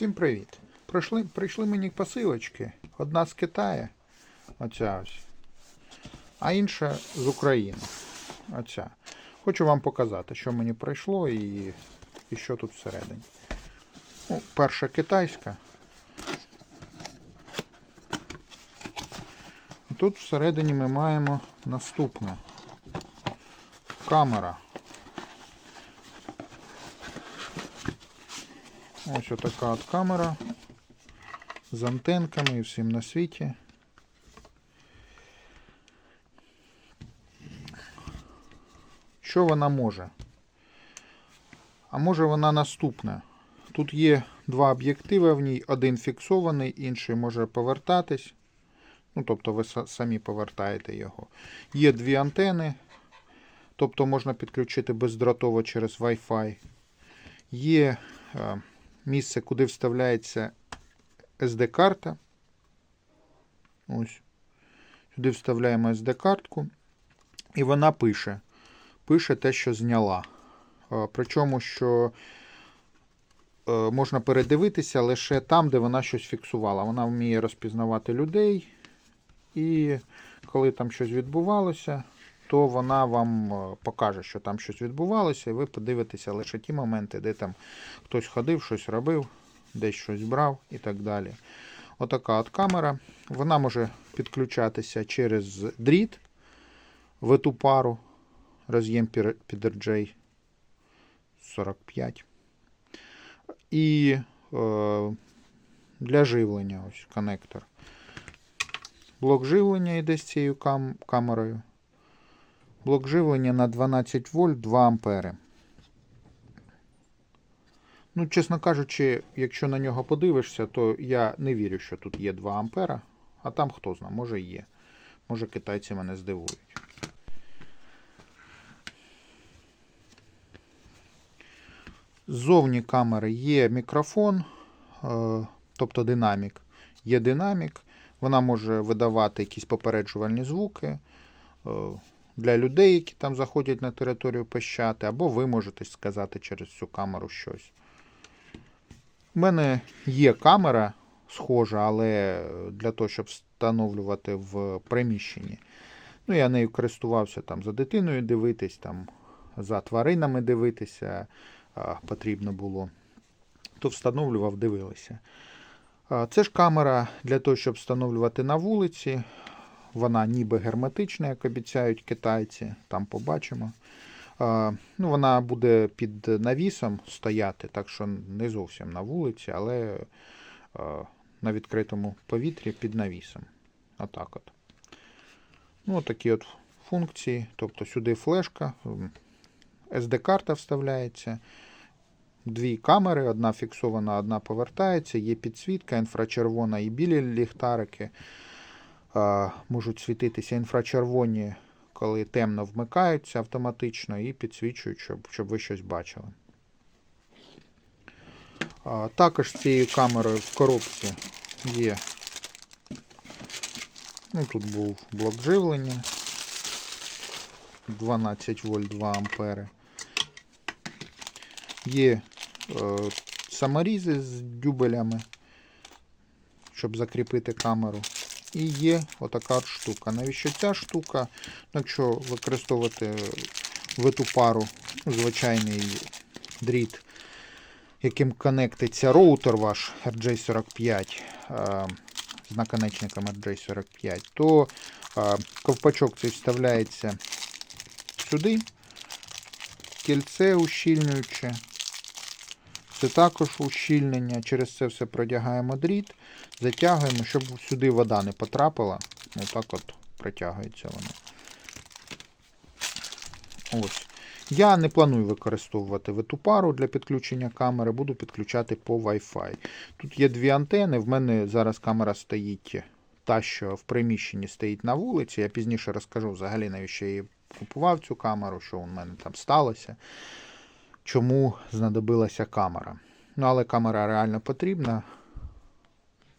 Всім привіт! Прийшли, прийшли мені посилочки. Одна з Китаю, оця ось, а інша з України. Оця. Хочу вам показати, що мені прийшло і, і що тут всередині. Ну, перша китайська. Тут всередині ми маємо наступне. Камера. Ось отака от камера з антенками і всім на світі. Що вона може? А може вона наступне. Тут є два об'єктиви в ній, один фіксований, інший може повертатись. Ну, тобто ви самі повертаєте його. Є дві антени, тобто можна підключити бездротово через Wi-Fi. Є е, місце, куди вставляється SD-карта. Ось. Сюди вставляємо SD-картку. І вона пише. Пише те, що зняла. Причому, що е, можна передивитися лише там, де вона щось фіксувала. Вона вміє розпізнавати людей. І коли там щось відбувалося, то вона вам е, покаже, що там щось відбувалося, і ви подивитеся лише ті моменти, де там хтось ходив, щось робив, десь щось брав і так далі. Отака от камера. Вона може підключатися через дріт в ету пару. Роз'єм під RJ 45. І е, для живлення ось коннектор. Блок живлення йде з цією кам- камерою. Блок живлення на 12 вольт 2 ампери. Ну, чесно кажучи, якщо на нього подивишся, то я не вірю, що тут є 2 ампера. А там хто знає, може є. Може китайці мене здивують. Ззовні камери є мікрофон, е, тобто динамік. Є динамік. Вона може видавати якісь попереджувальні звуки е, для людей, які там заходять на територію пещати, або ви можете сказати через цю камеру щось. У мене є камера схожа, але для того, щоб встановлювати в приміщенні. Ну, я нею користувався там за дитиною дивитись, там за тваринами дивитися потрібно було. То встановлював, дивилися. Це ж камера для того, щоб встановлювати на вулиці. Вона ніби герметична, як обіцяють китайці, там побачимо. Ну, вона буде під навісом стояти, так що не зовсім на вулиці, але на відкритому повітрі під навісом. Отак от. Ну, такі от функції. Тобто сюди флешка, SD-карта вставляється. Дві камери, одна фіксована, одна повертається, є підсвітка, інфрачервона і білі ліхтарики. Можуть світитися інфрачервоні, коли темно вмикаються автоматично і підсвічують, щоб, щоб ви щось бачили. Також цією камерою в коробці є. Ну, тут був блок живлення. 12 вольт 2 ампери. Є е, саморізи з дюбелями, щоб закріпити камеру. І є отака штука. Навіщо ця штука? Ну, якщо використовувати в ету пару звичайний дріт, яким конектиться роутер ваш RJ45 е, з наконечником RJ45, то е, ковпачок цей вставляється сюди, кільце ущільнююче. Це також ущільнення. Через це все продягаємо дріт, затягуємо, щоб сюди вода не потрапила. Отак от протягується воно. Ось. Я не планую використовувати в пару для підключення камери, буду підключати по Wi-Fi. Тут є дві антени. В мене зараз камера стоїть, та, що в приміщенні стоїть на вулиці. Я пізніше розкажу взагалі, навіщо я її купував цю камеру, що у мене там сталося, чому знадобилася камера. Ну, але камера реально потрібна,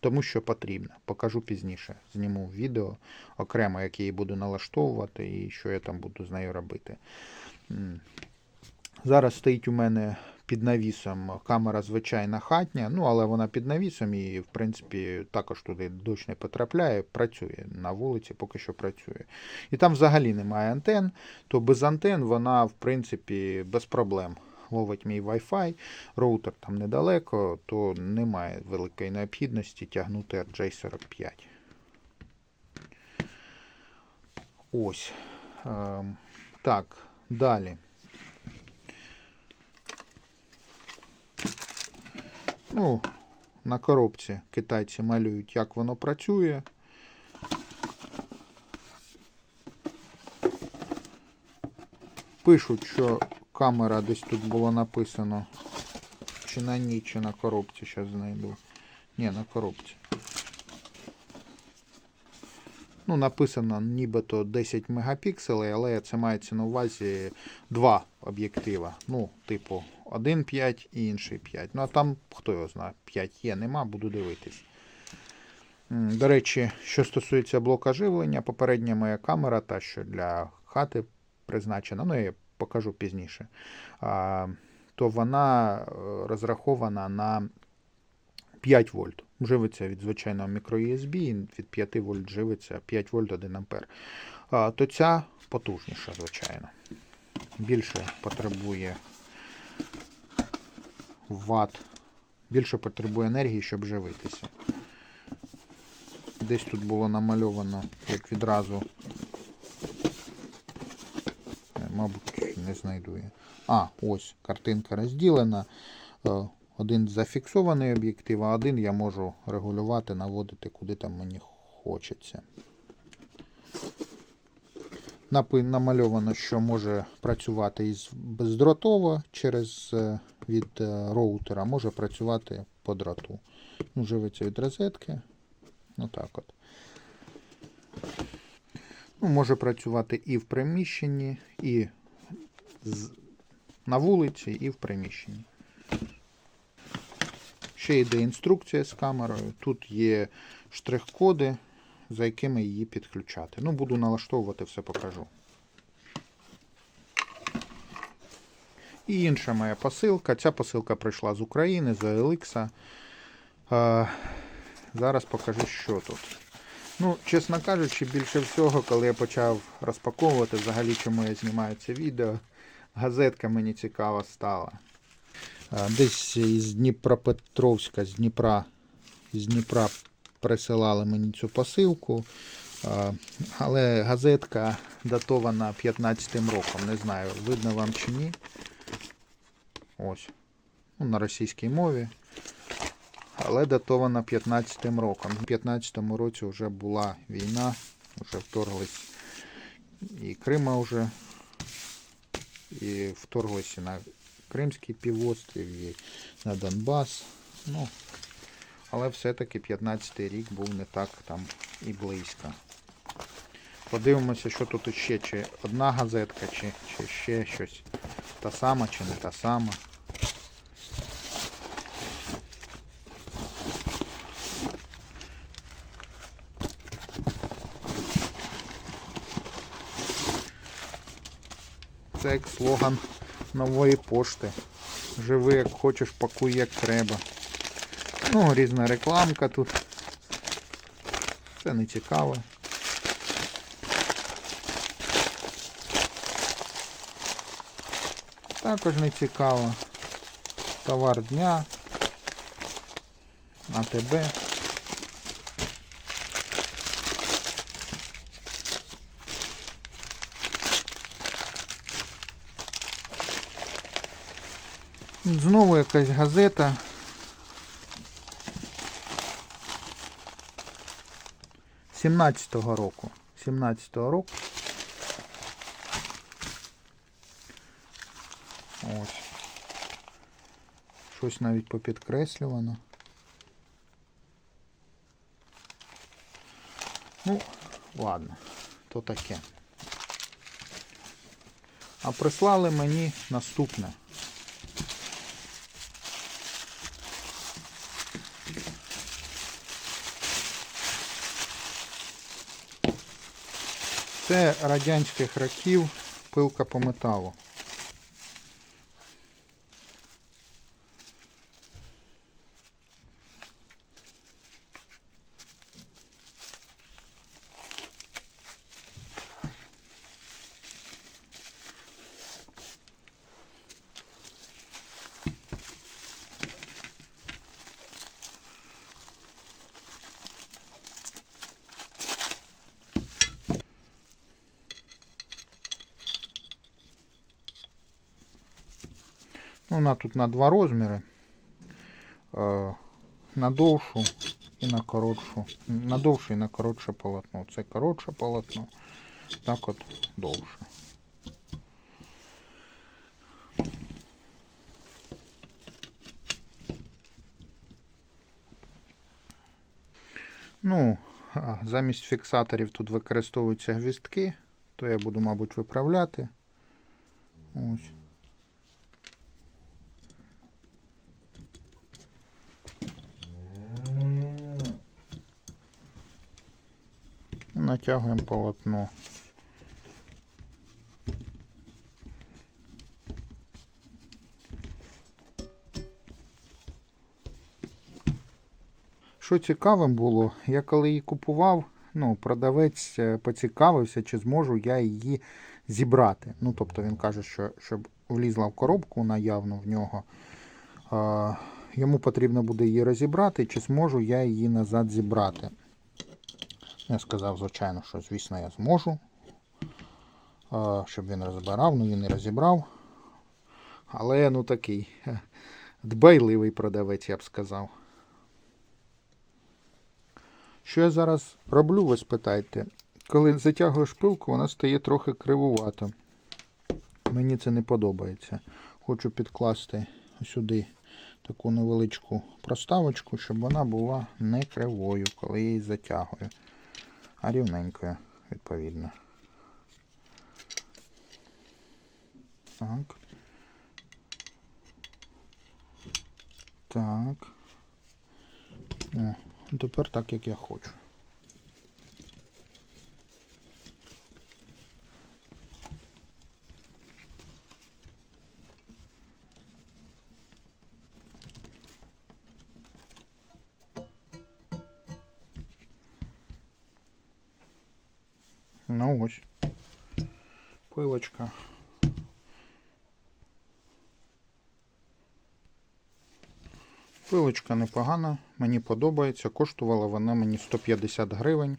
тому що потрібна. Покажу пізніше. Зніму відео окремо, як її буду налаштовувати і що я там буду з нею робити. Зараз стоїть у мене під навісом камера звичайна хатня, ну але вона під навісом і, в принципі, також туди дощ не потрапляє, працює на вулиці, поки що працює. І там взагалі немає антен, то без антен вона, в принципі, без проблем. Ловить мій Wi-Fi, роутер там недалеко, то немає великої необхідності тягнути RJ45. Ось. Ем, так, далі. Ну, на коробці китайці малюють, як воно працює. Пишуть, що камера десь тут було написано. Чи на ній, чи на коробці, зараз знайду. Ні, на коробці. Ну, написано нібито 10 мегапікселей, але це мається на увазі два об'єктива. Ну, типу, один 5 і інший 5. Ну, а там, хто його знає, 5 є, нема, буду дивитись. До речі, що стосується блока живлення, попередня моя камера, та що для хати призначена, ну, я покажу пізніше, то вона е, розрахована на 5 вольт. Живиться від звичайного мікро-USB, і від 5 вольт живиться 5 вольт 1 ампер. То ця потужніша, звичайно. Більше потребує ватт, більше потребує енергії, щоб живитися. Десь тут було намальовано, як відразу. Е, Мабуть, не знайду я. А, ось картинка розділена. Е, Один зафіксований об'єктив, а один я можу регулювати, наводити, куди там мені хочеться. Намальовано, що може працювати із бездротово через е, від е, роутера, може працювати по дроту. Ну, живиться від розетки. Ну так от. Ну, може працювати і в приміщенні, і. На вулиці, і в приміщенні. Ще йде інструкція з камерою. Тут є штрих-коди, за якими її підключати. Ну, буду налаштовувати, все покажу. І інша моя посилка. Ця посилка прийшла з України, з OLX. Зараз покажу, що тут. Ну, чесно кажучи, більше всього, коли я почав розпаковувати, взагалі, чому я знімаю це відео, газетка мені цікава стала. Е, Десь із Дніпропетровська, з Дніпра, з Дніпра присилали мені цю посилку. Е, Але газетка датована 15-м роком. Не знаю, видно вам чи ні. Ось. Ну, на російській мові. Але датована 15-м роком. У 15-му році вже була війна, вже вторглись і Крима вже, і вторглися на Кримський півострів, і на Донбас. Ну, але все-таки 15-й рік був не так там і близько. Подивимося, що тут ще, чи одна газетка, чи, чи ще щось. Та сама, чи не та сама. Це як слоган нової пошти. Живи як хочеш, пакуй як треба. Ну, різна рекламка тут. Це не цікаве. Також не цікаво. Товар дня. АТБ. Знову якась газета. Сімнадцятого року. 17-го року. Ось. Щось навіть попідкреслювано. Ну, ладно, то таке. А прислали мені наступне. Це радянських років пилка по металу. Ну, вона тут на два розміри. На довшу і на коротшу. На довше і на коротше полотно. Це коротше полотно. Так от довше. Ну, замість фіксаторів тут використовуються гвіздки, то я буду, мабуть, виправляти. Ось. Натягуємо полотно. Що цікавим було, я коли її купував, ну, продавець е, поцікавився, чи зможу я її зібрати. Ну, тобто він каже, що щоб влізла в коробку наявно в нього, йому потрібно буде її розібрати, чи зможу я її назад зібрати. Я сказав, звичайно, що звісно я зможу. е, Щоб він розбирав, ну він і розібрав. Але ну такий е, дбайливий продавець, я б сказав. Що я зараз роблю, ви спитайте. Коли затягуєш пилку, вона стає трохи кривувато. Мені це не подобається. Хочу підкласти сюди таку невеличку проставочку, щоб вона була не кривою, коли я її затягую, а рівненькою, відповідно. Так. Так. О, тепер так, як я хочу. Ну ось. Пилочка. Пилочка непогана, мені подобається. Коштувала вона мені 150 гривень,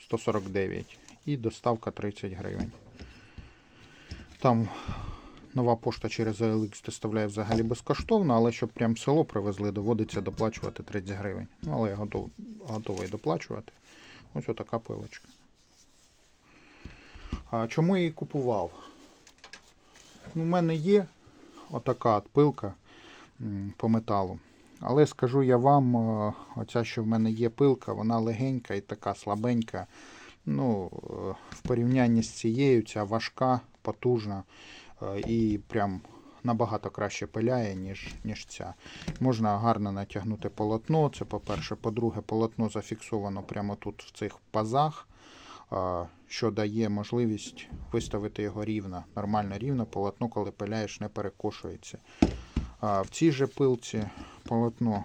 149 і доставка 30 гривень. Там нова пошта через OLX доставляє взагалі безкоштовно, але щоб прям село привезли, доводиться доплачувати 30 гривень. Ну, але я готов, готовий доплачувати. Ось отака пилочка. А чому я її купував? Ну, У мене є отака от пилка по металу. Але скажу я вам, е, оця, що в мене є пилка, вона легенька і така слабенька. Ну, е, в порівнянні з цією, ця важка, потужна е, і прям набагато краще пиляє, ніж, ніж ця. Можна гарно натягнути полотно. Це по-перше. По-друге, полотно зафіксовано прямо тут в цих пазах, що дає можливість виставити його рівно, нормально рівно. Полотно, коли пиляєш, не перекошується. В цій же пилці полотно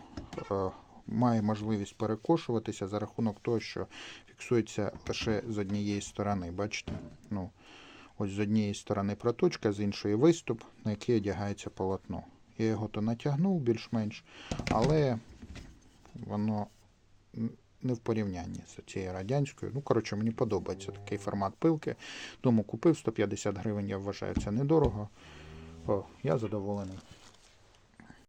має можливість перекошуватися за рахунок того, що фіксується лише з однієї сторони. Бачите? Ну, ось з однієї сторони проточка, з іншої виступ, на який одягається полотно. Я його то натягнув більш-менш, але воно не в порівнянні з цією радянською. Ну, коротше, мені подобається такий формат пилки. Тому купив 150 гривень, я вважаю, це недорого. О, я задоволений.